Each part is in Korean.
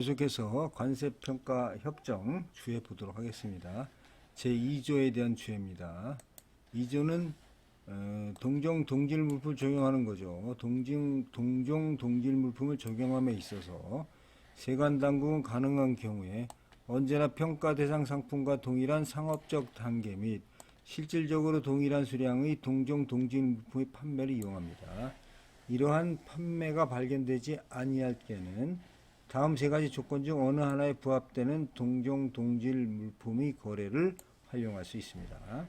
계속해서 관세평가 협정 주에 보도록 하겠습니다. 제2조에 대한 주입니다. 2조는 어, 동종 동질 물품을 적용하는 거죠. 동종 동종 동질 물품을 적용함에 있어서 세관 당국은 가능한 경우에 언제나 평가 대상 상품과 동일한 상업적 단계 및 실질적으로 동일한 수량의 동종 동질 물품의 판매를 이용합니다. 이러한 판매가 발견되지 아니할 때는 다음 세 가지 조건 중 어느 하나에 부합되는 동종 동질 물품의 거래를 활용할 수 있습니다.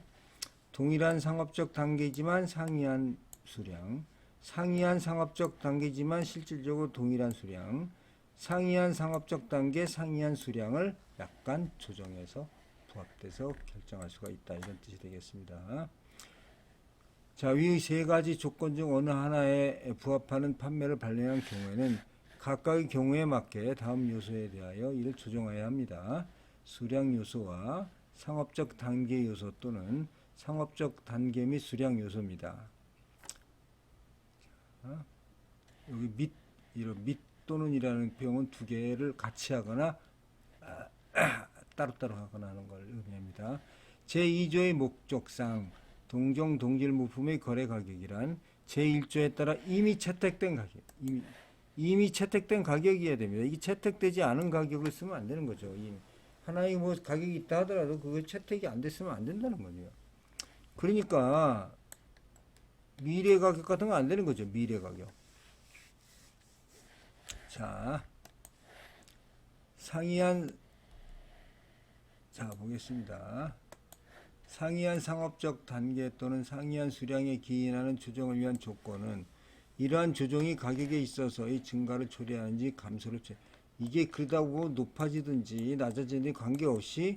동일한 상업적 단계이지만 상이한 수량, 상이한 상업적 단계이지만 실질적으로 동일한 수량, 상이한 상업적 단계, 상이한 수량을 약간 조정해서 부합돼서 결정할 수가 있다 이런 뜻이 되겠습니다. 자, 위 세 가지 조건 중 어느 하나에 부합하는 판매를 발행한 경우에는 각각의 경우에 맞게 다음 요소에 대하여 이를 조정해야 합니다. 수량 요소와 상업적 단계 요소 또는 상업적 단계 및 수량 요소입니다. 자, 여기 및 이런 및 또는 이라는 표현은 두 개를 같이 하거나 아, 따로따로 하거나 하는 걸 의미합니다. 제2조의 목적상 동종 동질 물품의 거래 가격이란 제1조에 따라 이미 채택된 가격, 이미, 이미 채택된 가격이어야 됩니다. 이게 채택되지 않은 가격을 쓰면 안 되는 거죠. 이미. 하나의 뭐 가격이 있다 하더라도 그거 채택이 안 됐으면 안 된다는 거죠. 그러니까 미래 가격 같은 거안 되는 거죠. 미래 가격. 자, 상이한 자 보겠습니다. 상이한 상업적 단계 또는 상이한 수량에 기인하는 조정을 위한 조건은 이러한 조정이 가격에 있어서의 증가를 초래하는지 감소를 초 이게 그러다고 높아지든지 낮아지든지 관계없이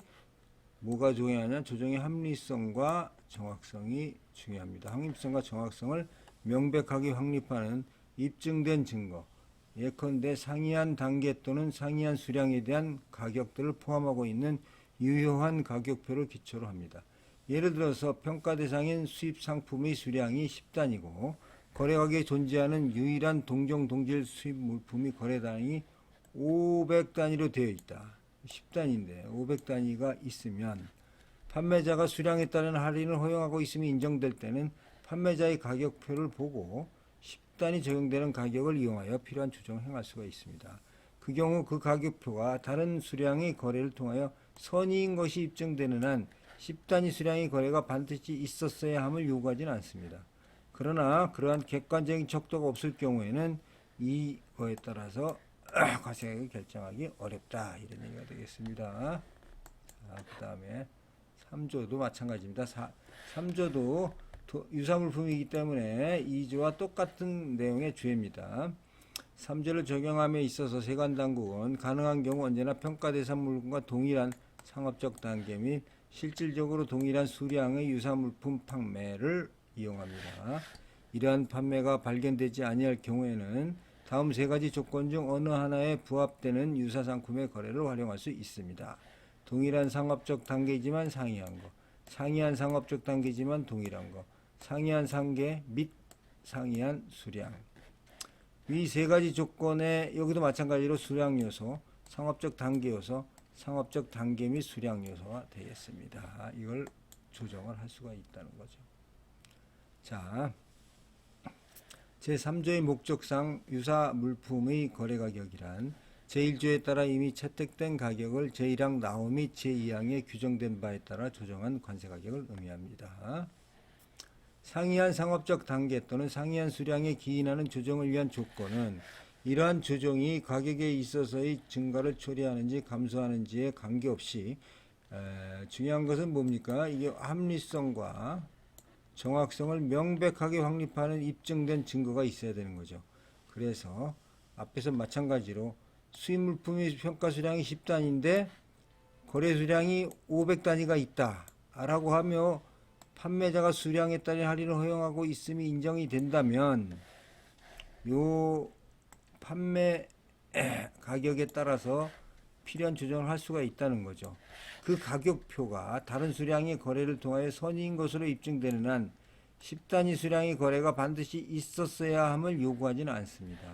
뭐가 중요하냐 조정의 합리성과 정확성이 중요합니다. 합리성과 정확성을 명백하게 확립하는 입증된 증거 예컨대 상이한 단계 또는 상이한 수량에 대한 가격들을 포함하고 있는 유효한 가격표를 기초로 합니다. 예를 들어서 평가 대상인 수입 상품의 수량이 10단이고 거래가격에 존재하는 유일한 동종 동질 수입 물품이 거래 단위 500 단위로 되어 있다. 10단인데 500 단위가 있으면 판매자가 수량에 따른 할인을 허용하고 있음이 인정될 때는 판매자의 가격표를 보고 10단위 적용되는 가격을 이용하여 필요한 조정을 행할 수가 있습니다. 그 경우 그 가격표가 다른 수량의 거래를 통하여 선의인 것이 입증되는 한 10단위 수량의 거래가 반드시 있었어야 함을 요구하지는 않습니다. 그러나 그러한 객관적인 척도가 없을 경우에는 이거에 따라서 과세액을 결정하기 어렵다 이런 얘기가 되겠습니다. 자, 그 다음에 3조도 마찬가지입니다. 4, 3조도 유사물품이기 때문에 2조와 똑같은 내용의 주입니다. 3조를 적용함에 있어서 세관당국은 가능한 경우 언제나 평가 대상 물품과 동일한 상업적 단계 및 실질적으로 동일한 수량의 유사물품 판매를 이용합니다. 이러한 판매가 발견되지 아니할 경우에는 다음 세 가지 조건 중 어느 하나에 부합되는 유사 상품의 거래를 활용할 수 있습니다. 동일한 상업적 단계이지만 상이한 거, 상이한 상업적 단계지만 동일한 거, 상이한 상계 및 상이한 수량. 이세 가지 조건에 여기도 마찬가지로 수량 요소, 상업적 단계 요소, 상업적 단계 및 수량 요소가 되겠습니다. 이걸 조정을 할 수가 있다는 거죠. 자, 제3조의 목적상 유사 물품의 거래 가격이란 제1조에 따라 이미 채택된 가격을 제1항 나오 및 제2항에 규정된 바에 따라 조정한 관세 가격을 의미합니다. 상이한 상업적 단계 또는 상이한 수량에 기인하는 조정을 위한 조건은 이러한 조정이 가격에 있어서의 증가를 초래하는지 감소하는지에 관계없이 에, 중요한 것은 뭡니까? 이게 합리성과 정확성을 명백하게 확립하는 입증된 증거가 있어야 되는 거죠. 그래서 앞에서 마찬가지로 수입 물품의 평가 수량이 10단인데 거래 수량이 500단위가 있다라고 하며 판매자가 수량에 따른 할인을 허용하고 있음이 인정이 된다면 요 판매 가격에 따라서 필요한 조정을 할 수가 있다는 거죠. 그 가격표가 다른 수량의 거래를 통하여 선의인 것으로 입증되는 한 10단위 수량의 거래가 반드시 있었어야 함을 요구하지는 않습니다.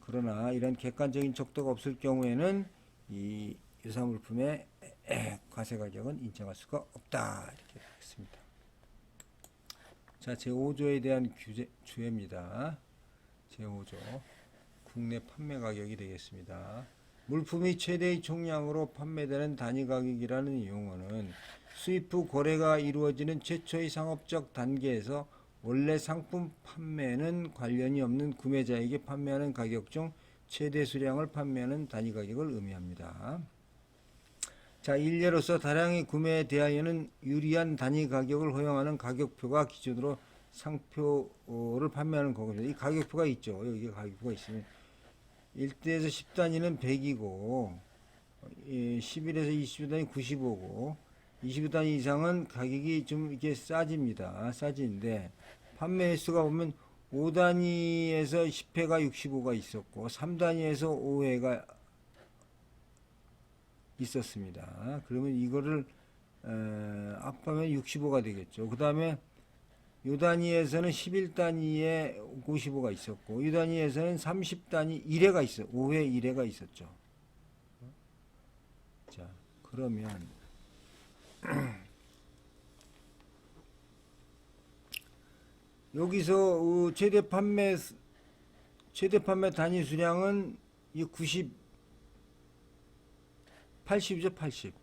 그러나 이런 객관적인 척도가 없을 경우에는 이 유사물품의 과세 가격은 인정할 수가 없다 이렇게 되겠습니다. 자, 제5조에 대한 규제 주해입니다. 제5조 국내 판매 가격이 되겠습니다. 물품이 최대의 총량으로 판매되는 단위 가격이라는 용어는 수입 후 거래가 이루어지는 최초의 상업적 단계에서 원래 상품 판매는 관련이 없는 구매자에게 판매하는 가격 중 최대 수량을 판매하는 단위 가격을 의미합니다. 자, 일례로서 다량의 구매에 대하여는 유리한 단위 가격을 허용하는 가격표가 기준으로 상표를 판매하는 거거든요. 이 가격표가 있죠. 여기 가격표가 있으면 1대에서 10단위는 100이고 11에서 20단위 95고 25단위 이상은 가격이 좀 이렇게 싸집니다. 싸지는데 판매 횟수가 보면 5단위에서 10회가 65가 있었고 3단위에서 5회가 있었습니다. 그러면 이거를 어, 합하면 65가 되겠죠. 그 다음에 요 단위에서는 11단위에 55가 있었고 이 단위에서는 30단위 1회가 있어 5회 1회가 있었죠. 자 그러면 여기서 어, 최대 판매 수- 최대 판매 단위 수량은 이 90, 80이죠 80,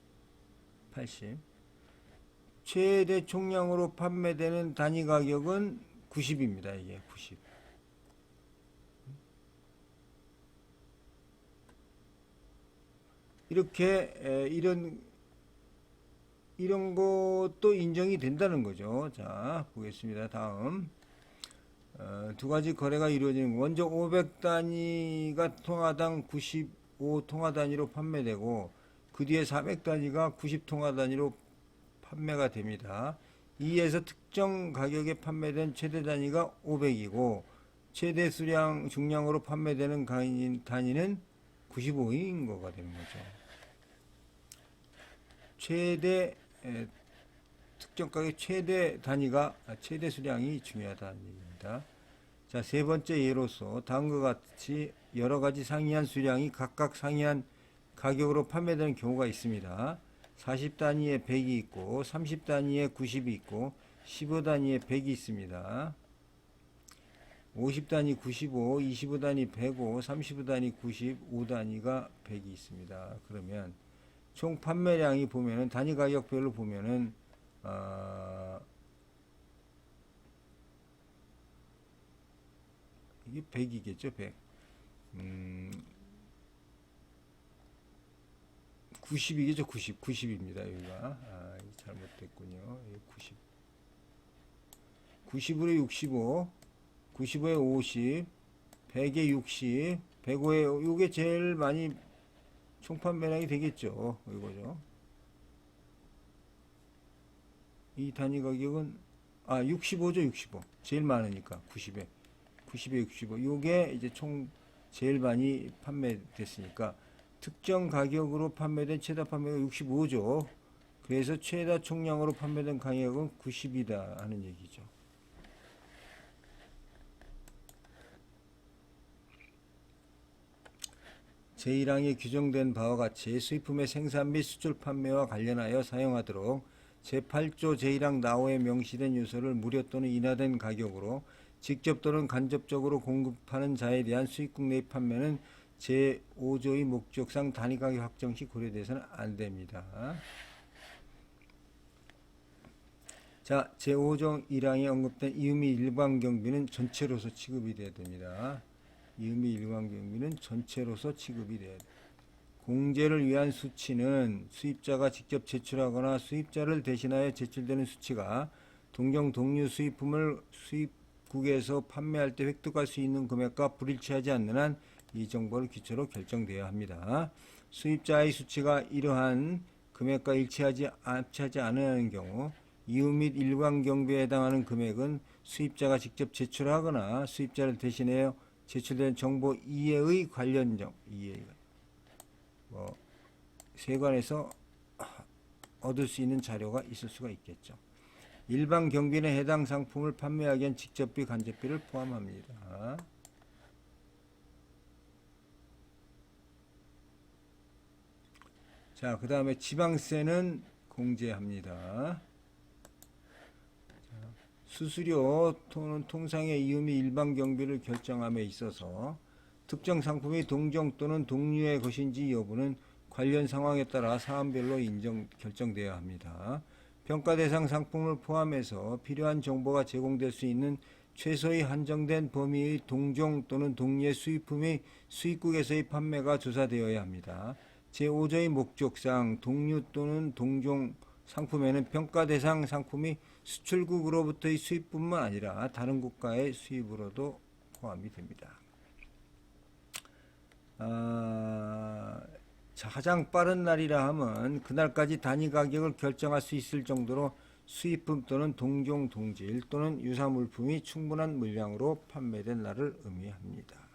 80. 최대 총량으로 판매되는 단위 가격은 90입니다. 이게 90. 이렇게 에, 이런 이런 것도 인정이 된다는 거죠. 자, 보겠습니다. 다음. 어, 두 가지 거래가 이루어지는 거. 먼저 500 단위가 통화당 95 통화 단위로 판매되고 그 뒤에 400 단위가 90 통화 단위로 판매가 됩니다. 이에서 특정 가격에 판매된 최대 단위가 500이고 최대 수량 중량으로 판매되는 단위는 95인 거가 되는 거죠. 최대 에, 특정 가격 최대 단위가 아, 최대 수량이 중요하다는 얘기입니다. 자, 세 번째 예로서 다음과 같이 여러 가지 상이한 수량이 각각 상이한 가격으로 판매되는 경우가 있습니다. 40 단위에 100이 있고 30 단위에 90이 있고 15 단위에 100이 있습니다. 50 단위 95, 25 단위 105, 35 단위 90, 5단위가 100이 있습니다. 그러면 총 판매량이 보면은 단위 가격별로 보면은 아, 이게 100이겠죠, 100. 음, 90이겠죠, 90. 90입니다, 여기가. 아, 잘못됐군요. 이게 90. 90으로 65, 95에 50, 100에 60, 105에, 요게 제일 많이 총판매량이 되겠죠. 이거죠. 이 단위 가격은, 아, 65죠, 65. 제일 많으니까, 90에. 90에 65. 요게 이제 총 제일 많이 판매됐으니까, 특정 가격으로 판매된 최다 판매가 65죠. 그래서 최다 총량으로 판매된 가격은 90이다 하는 얘기죠. 제1항에 규정된 바와 같이 수입품의 생산 및 수출 판매와 관련하여 사용하도록 제8조 제1항 나오에 명시된 요소를 무료 또는 인하된 가격으로 직접 또는 간접적으로 공급하는 자에 대한 수입국 내입 판매는 제5조의 목적상 단위 가격 확정 시 고려돼서는 안 됩니다. 자, 제5조 1항에 언급된 이음이 일반 경비는 전체로서 취급이 돼야 됩니다. 이음이 일반 경비는 전체로서 취급이 돼야 돼. 공제를 위한 수치는 수입자가 직접 제출하거나 수입자를 대신하여 제출되는 수치가 동경 동류 수입품을 수입국에서 판매할 때 획득할 수 있는 금액과 불일치하지 않는 한 이 정보를 기초로 결정되어야 합니다. 수입자의 수치가 이러한 금액과 일치하지, 일치하지 않은 경우 이후 및 일반 경비에 해당하는 금액은 수입자가 직접 제출하거나 수입자를 대신하여 제출된 정보 이해의 관련적 이해 뭐 세관에서 얻을 수 있는 자료가 있을 수가 있겠죠. 일반 경비는 해당 상품을 판매하기 위한 직접비 간접비를 포함합니다. 자, 그 다음에 지방세는 공제합니다. 자, 수수료 또는 통상의 이음이 일반 경비를 결정함에 있어서 특정 상품이 동종 또는 동류의 것인지 여부는 관련 상황에 따라 사안별로 인정 결정되어야 합니다. 평가 대상 상품을 포함해서 필요한 정보가 제공될 수 있는 최소의 한정된 범위의 동종 또는 동류의 수입품이 수입국에서의 판매가 조사되어야 합니다. 제5조의 목적상 동류 또는 동종 상품에는 평가 대상 상품이 수출국으로부터의 수입뿐만 아니라 다른 국가의 수입으로도 포함이 됩니다. 아, 자, 가장 빠른 날이라 하면 그날까지 단위 가격을 결정할 수 있을 정도로 수입품 또는 동종 동질 또는 유사 물품이 충분한 물량으로 판매된 날을 의미합니다.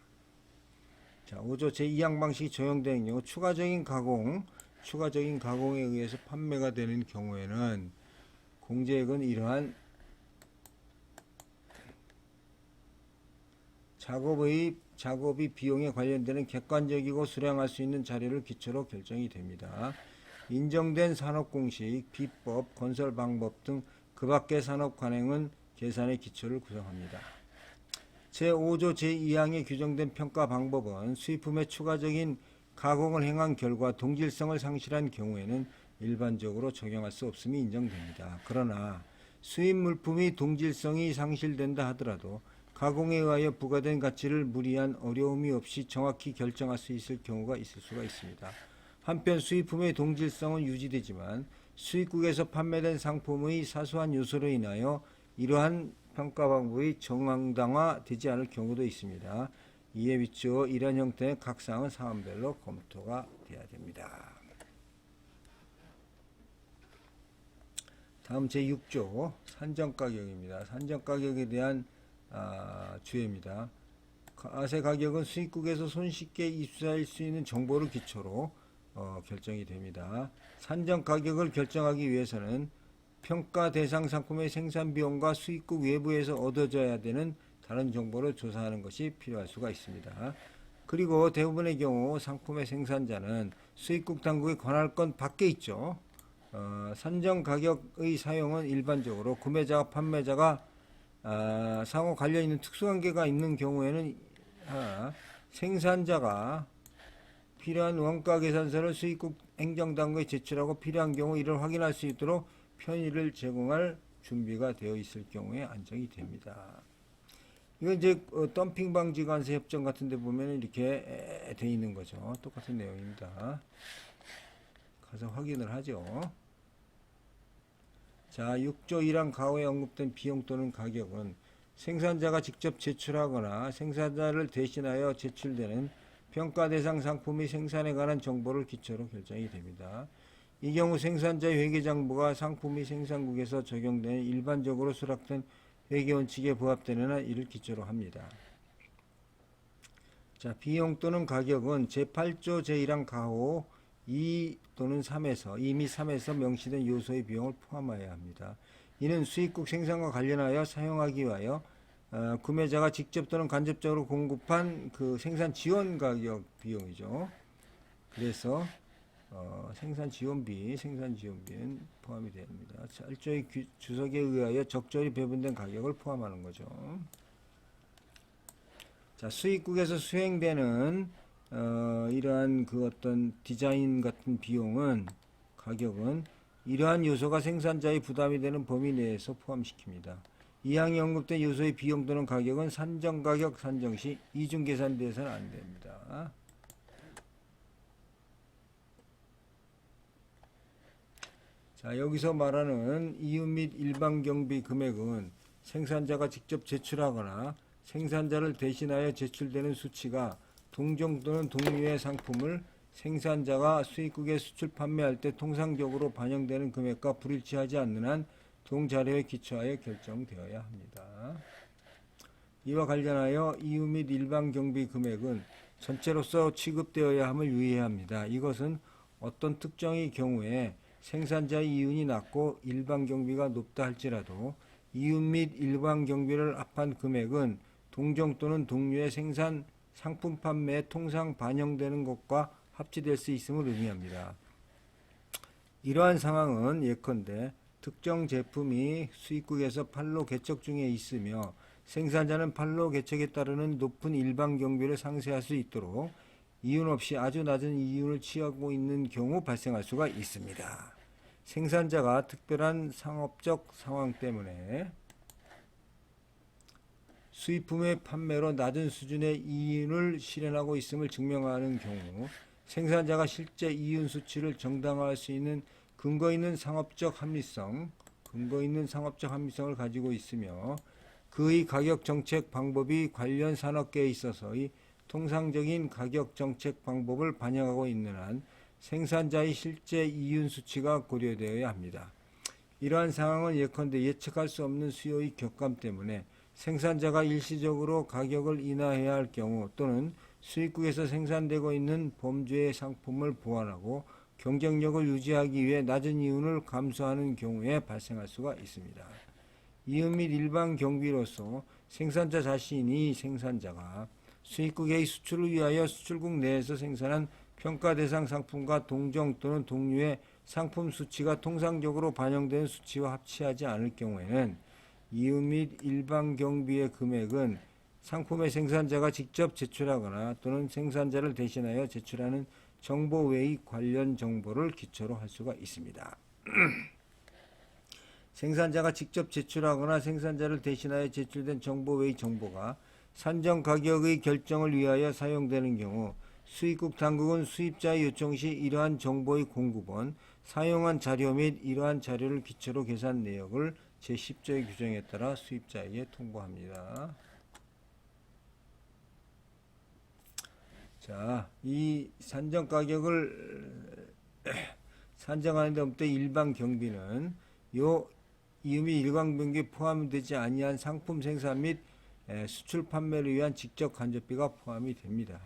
자, 5조 제2항 방식이 적용되는 경우 추가적인 가공, 추가적인 가공에 의해서 판매가 되는 경우에는 공제액은 이러한 작업의 작업이 비용에 관련되는 객관적이고 수량할 수 있는 자료를 기초로 결정이 됩니다. 인정된 산업 공식, 비법, 건설 방법 등 그 밖의 산업 관행은 계산의 기초를 구성합니다. 제5조 제2항에 규정된 평가 방법은 수입품의 추가적인 가공을 행한 결과 동질성을 상실한 경우에는 일반적으로 적용할 수 없음이 인정됩니다. 그러나 수입 물품이 동질성이 상실된다 하더라도 가공에 의하여 부과된 가치를 무리한 어려움이 없이 정확히 결정할 수 있을 경우가 있을 수가 있습니다. 한편 수입품의 동질성은 유지되지만 수입국에서 판매된 상품의 사소한 요소로 인하여 이러한 평가 방법이 정황당화되지 않을 경우도 있습니다. 이에 비추어 이러한 형태의 각 사항은 사안별로 검토가 돼야 됩니다. 다음 제6조 산정가격입니다. 산정가격에 대한 아, 주의입니다. 가세 가격은 수입국에서 손쉽게 입수할 수 있는 정보를 기초로 어, 결정이 됩니다. 산정 가격을 결정하기 위해서는 평가 대상 상품의 생산 비용과 수입국 외부에서 얻어져야 되는 다른 정보를 조사하는 것이 필요할 수가 있습니다. 그리고 대부분의 경우 상품의 생산자는 수입국 당국의 관할권 밖에 있죠. 어, 산정 가격의 사용은 일반적으로 구매자와 판매자가 아, 상호 관련 있는 특수관계가 있는 경우에는 아, 생산자가 필요한 원가 계산서를 수입국 행정당국에 제출하고 필요한 경우 이를 확인할 수 있도록 편의를 제공할 준비가 되어 있을 경우에 안정이 됩니다. 이건 이제 어, 덤핑 방지 관세 협정 같은 데 보면 이렇게 돼 있는 거죠. 똑같은 내용입니다. 가서 확인을 하죠. 자, 6조 1항 가오에 언급된 비용 또는 가격은 생산자가 직접 제출하거나 생산자를 대신하여 제출되는 평가 대상 상품의 생산에 관한 정보를 기초로 결정이 됩니다. 이 경우 생산자의 회계장부가 상품이 생산국에서 적용되는 일반적으로 수락된 회계 원칙에 부합되는 한 이를 기초로 합니다. 자, 비용 또는 가격은 제8조 제1항 가호 2 또는 3에서 이미 3에서 명시된 요소의 비용을 포함하여야 합니다. 이는 수입국 생산과 관련하여 사용하기 위하여 어, 구매자가 직접 또는 간접적으로 공급한 그 생산 지원 가격 비용이죠. 그래서 어, 생산 지원비, 생산 지원비는 포함이 됩니다. 철저히 규, 주석에 의하여 적절히 배분된 가격을 포함하는 거죠. 자, 수입국에서 수행되는 어, 이러한 그 어떤 디자인 같은 비용은 가격은 이러한 요소가 생산자의 부담이 되는 범위 내에서 포함시킵니다. 이항에 언급된 요소의 비용 또는 가격은 산정 가격 산정 시 이중 계산돼서는 안 됩니다. 자, 여기서 말하는 이윤 및 일반 경비 금액은 생산자가 직접 제출하거나 생산자를 대신하여 제출되는 수치가 동종 또는 동류의 상품을 생산자가 수입국에 수출 판매할 때 통상적으로 반영되는 금액과 불일치하지 않는 한 동자료에 기초하여 결정되어야 합니다. 이와 관련하여 이유 및 일반 경비 금액은 전체로서 취급되어야 함을 유의해야 합니다. 이것은 어떤 특정의 경우에 생산자의 이윤이 낮고 일반 경비가 높다 할지라도 이윤 및 일반 경비를 합한 금액은 동종 또는 동류의 생산 상품 판매에 통상 반영되는 것과 합치될 수 있음을 의미합니다. 이러한 상황은 예컨대 특정 제품이 수입국에서 판로 개척 중에 있으며 생산자는 판로 개척에 따르는 높은 일반 경비를 상쇄할 수 있도록 이윤 없이 아주 낮은 이윤을 취하고 있는 경우 발생할 수가 있습니다. 생산자가 특별한 상업적 상황 때문에 수입품의 판매로 낮은 수준의 이윤을 실현하고 있음을 증명하는 경우 생산자가 실제 이윤 수치를 정당화할 수 있는 근거 있는 상업적 합리성, 근거 있는 상업적 합리성을 가지고 있으며 그의 가격 정책 방법이 관련 산업계에 있어서의 통상적인 가격 정책 방법을 반영하고 있는 한 생산자의 실제 이윤 수치가 고려되어야 합니다. 이러한 상황은 예컨대 예측할 수 없는 수요의 격감 때문에 생산자가 일시적으로 가격을 인하해야 할 경우 또는 수입국에서 생산되고 있는 범죄의 상품을 보완하고 경쟁력을 유지하기 위해 낮은 이윤을 감수하는 경우에 발생할 수가 있습니다. 이윤 및 일반 경비로서 생산자 자신이 생산자가 수입국의 수출을 위하여 수출국 내에서 생산한 평가 대상 상품과 동종 또는 동류의 상품 수치가 통상적으로 반영된 수치와 합치하지 않을 경우에는 이윤 및 일반 경비의 금액은 상품의 생산자가 직접 제출하거나 또는 생산자를 대신하여 제출하는 정보 외의 관련 정보를 기초로 할 수가 있습니다. 생산자가 직접 제출하거나 생산자를 대신하여 제출된 정보 외의 정보가 산정 가격의 결정을 위하여 사용되는 경우 수입국 당국은 수입자의 요청 시 이러한 정보의 공급원, 사용한 자료 및 이러한 자료를 기초로 계산 내역을 제10조의 규정에 따라 수입자에게 통보합니다. 자, 이 산정 가격을 산정하는 데 없대 일반 경비는 요 이음이 경비 포함되지 아니한 상품 생산 및 에, 수출 판매를 위한 직접 간접비가 포함이 됩니다.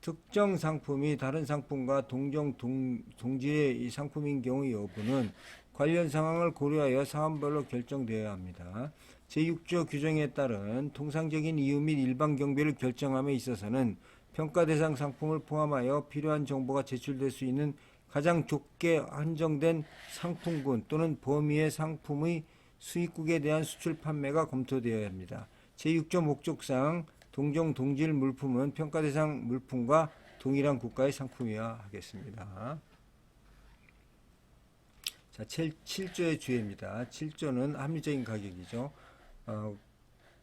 특정 상품이 다른 상품과 동종 동, 동질의 이 상품인 경우 여부는 관련 상황을 고려하여 사안별로 결정되어야 합니다. 제6조 규정에 따른 통상적인 이유 및 일반 경비를 결정함에 있어서는 평가 대상 상품을 포함하여 필요한 정보가 제출될 수 있는 가장 좁게 한정된 상품군 또는 범위의 상품의 수입국에 대한 수출 판매가 검토되어야 합니다. 제6조 목적상 동종 동질 물품은 평가 대상 물품과 동일한 국가의 상품이어야 하겠습니다. 자, 7, 7조의 주의입니다. 7조는 합리적인 가격이죠. 어,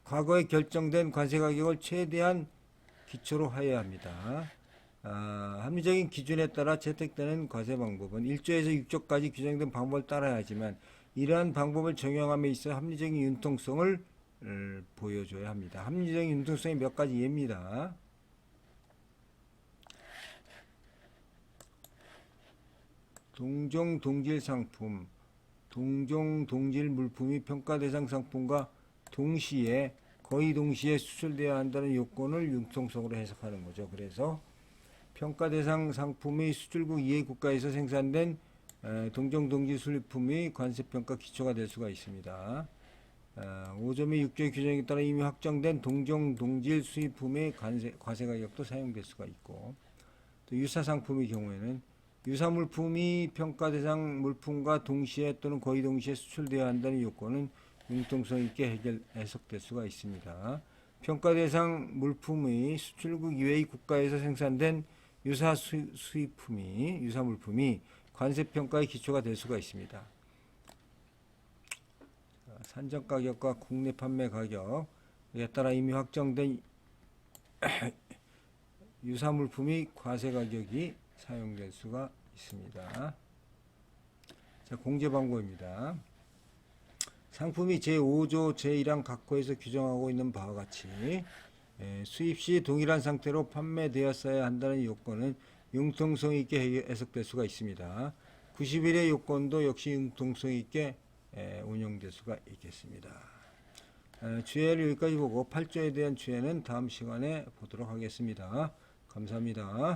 과거에 결정된 관세 가격을 최대한 기초로 하여야 합니다. 아, 합리적인 기준에 따라 채택되는 과세 방법은 1조에서 6조까지 규정된 방법을 따라야 하지만 이러한 방법을 적용함에 있어 합리적인 융통성을 을 보여줘야 합니다. 합리적인 융통성이 몇 가지 예입니다. 동종 동질 상품, 동종 동질 물품이 평가 대상 상품과 동시에 거의 동시에 수출되어야 한다는 요건을 융통성으로 해석하는 거죠. 그래서 평가 대상 상품이 수출국 이해 국가에서 생산된 에, 동종 동질 수입품이 관세 평가 기초가 될 수가 있습니다. 어, 5점의 6조의 규정에 따라 이미 확정된 동종 동질 수입품의 관세, 과세 가격도 사용될 수가 있고 또 유사 상품의 경우에는 유사 물품이 평가 대상 물품과 동시에 또는 거의 동시에 수출되어야 한다는 요건은 융통성 있게 해결 해석될 수가 있습니다. 평가 대상 물품의 수출국 이외의 국가에서 생산된 유사 수, 수입품이 유사 물품이 관세 평가의 기초가 될 수가 있습니다. 산정 가격과 국내 판매 가격에 따라 이미 확정된 유사 물품이 과세 가격이 사용될 수가 있습니다. 자, 공제 방법입니다. 상품이 제5조 제1항 각호에서 규정하고 있는 바와 같이 에, 수입 시 동일한 상태로 판매되었어야 한다는 요건은 융통성 있게 해석될 수가 있습니다. 90일의 요건도 역시 융통성 있게 에, 운영될 수가 있겠습니다. 에, 주해를 여기까지 보고 8조에 대한 주해는 다음 시간에 보도록 하겠습니다. 감사합니다.